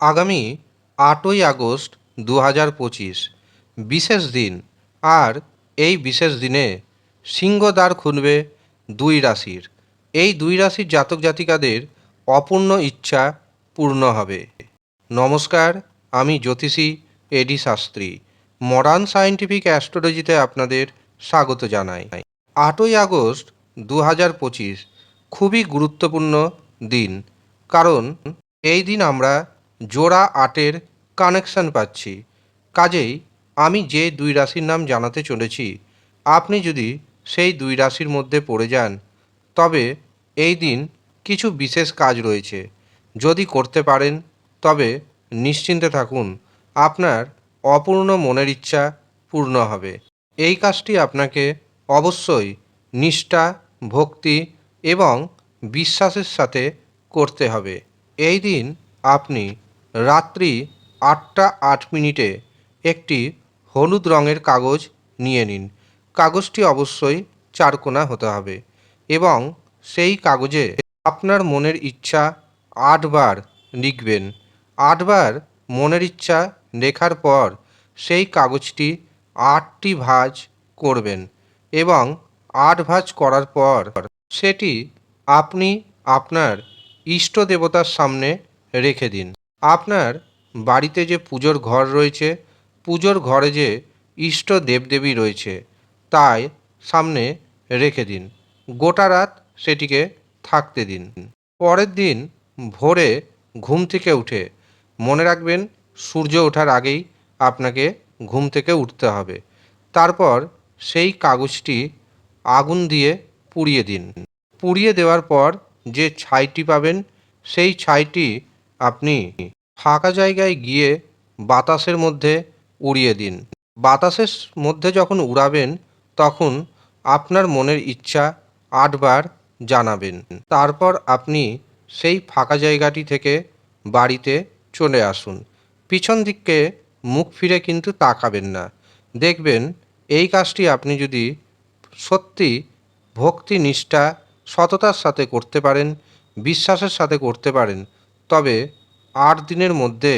আগামী আটই আগস্ট দু হাজার পঁচিশ, বিশেষ দিন। আর এই বিশেষ দিনে সিংহদ্বার খুলবে দুই রাশির। এই দুই রাশির জাতক জাতিকাদের অপূর্ণ ইচ্ছা পূর্ণ হবে। নমস্কার, আমি জ্যোতিষী A D Shastri. Modern scientific অ্যাস্ট্রোলজিতে আপনাদের স্বাগত জানাই। আটই আগস্ট দু হাজার পঁচিশ, খুবই গুরুত্বপূর্ণ দিন। কারণ এই দিন আমরা জোড়া আটের কানেকশন পাচ্ছি। কাজেই আমি যে দুই রাশির নাম জানাতে চলেছি, আপনি যদি সেই দুই রাশির মধ্যে পড়ে যান, তবে এই দিন কিছু বিশেষ কাজ রয়েছে। যদি করতে পারেন, তবে নিশ্চিন্তে থাকুন, আপনার অপূর্ণ মনের ইচ্ছা পূর্ণ হবে। এই কাজটি আপনাকে অবশ্যই নিষ্ঠা, ভক্তি এবং বিশ্বাসের সাথে করতে হবে। এই দিন আপনি রাত্রি আটটা আট মিনিটে একটি হলুদ রঙের কাগজ নিয়ে নিন। কাগজটি অবশ্যই চারকোনা হতে হবে এবং সেই কাগজে আপনার মনের ইচ্ছা আটবার লিখবেন। আটবার মনের ইচ্ছা লেখার পর সেই কাগজটি আটটি ভাঁজ করবেন এবং আট ভাঁজ করার পর সেটি আপনি আপনার ইষ্ট দেবতার সামনে রেখে দিন। আপনার বাড়িতে যে পুজোর ঘর রয়েছে, পুজোর ঘরে যে ইষ্ট দেবদেবী রয়েছে, তাই সামনে রেখে দিন। গোটা রাত সেটিকে থাকতে দিন। পরের দিন ভোরে ঘুম থেকে উঠে মনে রাখবেন, সূর্য ওঠার আগেই আপনাকে ঘুম থেকে উঠতে হবে। তারপর সেই কাগজটি আগুন দিয়ে পুড়িয়ে দিন। পুড়িয়ে দেওয়ার পর যে ছাইটি পাবেন, সেই ছাইটি আপনি ফাঁকা জায়গায় গিয়ে বাতাসের মধ্যে উড়িয়ে দিন। বাতাসের মধ্যে যখন উড়াবেন, তখন আপনার মনের ইচ্ছা আটবার জানাবেন। তারপর আপনি সেই ফাঁকা জায়গাটি থেকে বাড়িতে চলে আসুন। পিছন দিককে মুখ ফিরে কিন্তু তাকাবেন না। দেখবেন এই কাজটি আপনি যদি সত্যি ভক্তি নিষ্ঠা, সততার সাথে করতে পারেন, বিশ্বাসের সাথে করতে পারেন তবে আট দিনের মধ্যে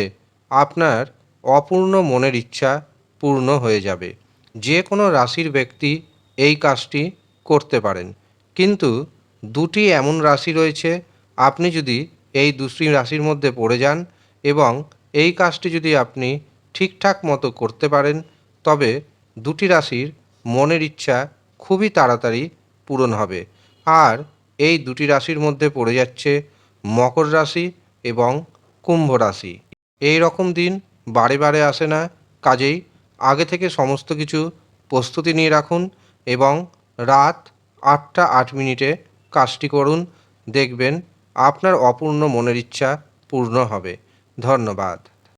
আপনার অপূর্ণ মনের ইচ্ছা পূর্ণ হয়ে যাবে। যে কোনো রাশির ব্যক্তি এই কাজটি করতে পারেন। কিন্তু দুটি এমন রাশি রয়েছে, আপনি যদি এই দুটি রাশির মধ্যে পড়ে যান এবং এই কাজটি যদি আপনি ঠিকঠাক মতো করতে পারেন, তবে দুটি রাশির মনের ইচ্ছা খুবই তাড়াতাড়ি পূরণ হবে। আর এই দুটি রাশির মধ্যে পড়ে যাচ্ছে মকর রাশি এবং কুম্ভ রাশি। এই রকম দিন বারে বারে আসে না, কাজেই আগে থেকে সমস্ত কিছু প্রস্তুতি নিয়ে রাখুন এবং রাত আটটা আট মিনিটে কাজটি করুন, দেখবেন আপনার অপূর্ণ মনের ইচ্ছা পূর্ণ হবে। ধন্যবাদ।